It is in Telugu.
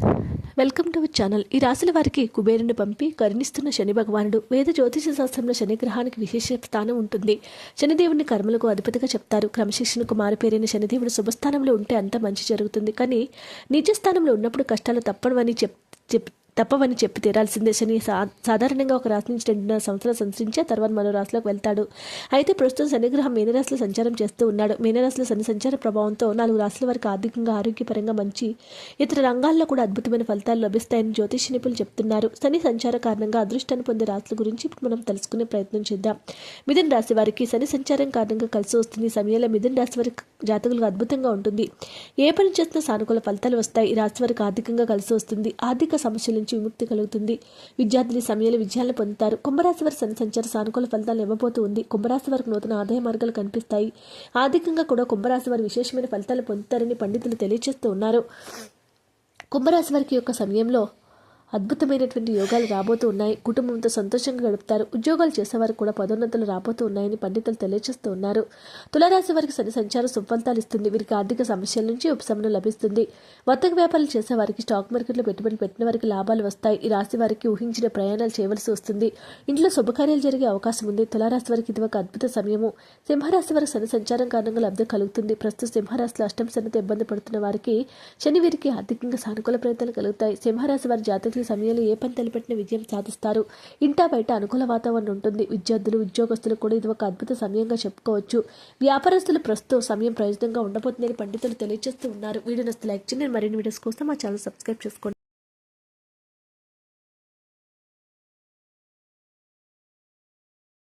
Welcome to our channel. ఈ రాశుల వారికి కుబేరుని పంపి కరుణిస్తున్న శని భగవానుడు వేద జ్యోతిష శాస్త్రంలో శనిగ్రహానికి విశేష స్థానం ఉంటుంది. శనిదేవుని కర్మలకు అధిపతిగా చెప్తారు. క్రమశిక్షణకు మారుపేరైన శనిదేవుడు శుభస్థానంలో ఉంటే అంత మంచి జరుగుతుంది. కానీ నిజ స్థానంలో ఉన్నప్పుడు కష్టాలు తప్పవని చెప్ చెప్ తప్పవని చెప్పి తీరాల్సిందే. శని సా సాధారణంగా ఒక రాశి నుంచి రెండున్నర సంవత్సరాలు సంచరించే తర్వాత మరో రాశిలోకి వెళ్తాడు. అయితే ప్రస్తుతం శనిగ్రహం మీనరాశిలో సంచారం చేస్తూ ఉన్నాడు. మీనరాశిలో శని సంచార ప్రభావంతో నాలుగు రాశుల వరకు ఆర్థికంగా ఆరోగ్యపరంగా మంచి ఇతర రంగాల్లో కూడా అద్భుతమైన ఫలితాలు లభిస్తాయని జ్యోతిష నిపుణులు చెప్తున్నారు. శని సంచార కారణంగా అదృష్టాన్ని పొందే రాశుల గురించి ఇప్పుడు మనం తెలుసుకునే ప్రయత్నం చేద్దాం. మిథున రాశి వారికి శని సంచారం కారణంగా కలిసి వస్తుంది. ఈ సమయంలో మిథున రాశి వారి జాతకులకు అద్భుతంగా ఉంటుంది. ఏ పని చేసినా సానుకూల ఫలితాలు వస్తాయి. ఈ రాశి వారికి ఆర్థికంగా కలిసి వస్తుంది. ఆర్థిక సమస్యలు నుంచి విముక్తి కలుగుతుంది. విద్యార్థిని సమయంలో విజయాలను పొందుతారు. కుంభరాశి వారి శని సానుకూల ఫలితాలు ఇవ్వబోతూ ఉంది. కుంభరాశి వారికి నూతన ఆదాయ మార్గాలు కనిపిస్తాయి. ఆర్థికంగా కూడా కుంభరాశి వారు విశేషమైన ఫలితాలు పొందుతారని పండితులు తెలియజేస్తూ ఉన్నారు. కుంభరాశి వారికి యొక్క సమయంలో అద్భుతమైనటువంటి యోగాలు రాబోతూ ఉన్నాయి. కుటుంబంతో సంతోషంగా గడుపుతారు. ఉద్యోగాలు చేసేవారు కూడా పదోన్నతులు రాబోతూ ఉన్నాయని పండితులు తెలియజేస్తూ ఉన్నారు. తులారాశి వారికి శని సంచారం సుఫలితాలు ఇస్తుంది. వీరికి ఆర్థిక సమస్యల నుంచి ఉపశమనం లభిస్తుంది. వర్తక వ్యాపారాలు చేసేవారికి స్టాక్ మార్కెట్లో పెట్టుబడులు పెట్టిన వారికి లాభాలు వస్తాయి. ఈ రాశి వారికి ఊహించిన ప్రయాణాలు చేయవలసి వస్తుంది. ఇంట్లో శుభకార్యాలు జరిగే అవకాశం ఉంది. తులారాశి వారికి ఇది ఒక అద్భుత సమయము. సింహరాశి వారికి శని సంచారం కారణంగా లబ్ధి కలుగుతుంది. ప్రస్తుత సింహరాశిలో అష్టం శనితో ఇబ్బంది పడుతున్న వారికి శని వీరికి ఆర్థికంగా సానుకూల ప్రయత్నాలు కలుగుతాయి. సింహరాశి వారి చేసిన సమయంలో ఏ పని తలపెట్టిన విజయం సాధిస్తారు. ఇంటా బయట అనుకూల వాతావరణం ఉంటుంది. విద్యార్థులు ఉద్యోగస్తులు కూడా ఇది ఒక అద్భుత సమయంగా చెప్పుకోవచ్చు. వ్యాపారస్తులు ప్రస్తుతం సమయం ప్రయోజనంగా ఉండబోతుందని పండితులు తెలియజేస్తూ ఉన్నారు. వీడియో నస్తే లైక్ చేయండి. మరిన్ని వీడియోస్ కోసం మా ఛానల్ సబ్స్క్రైబ్ చేసుకోండి.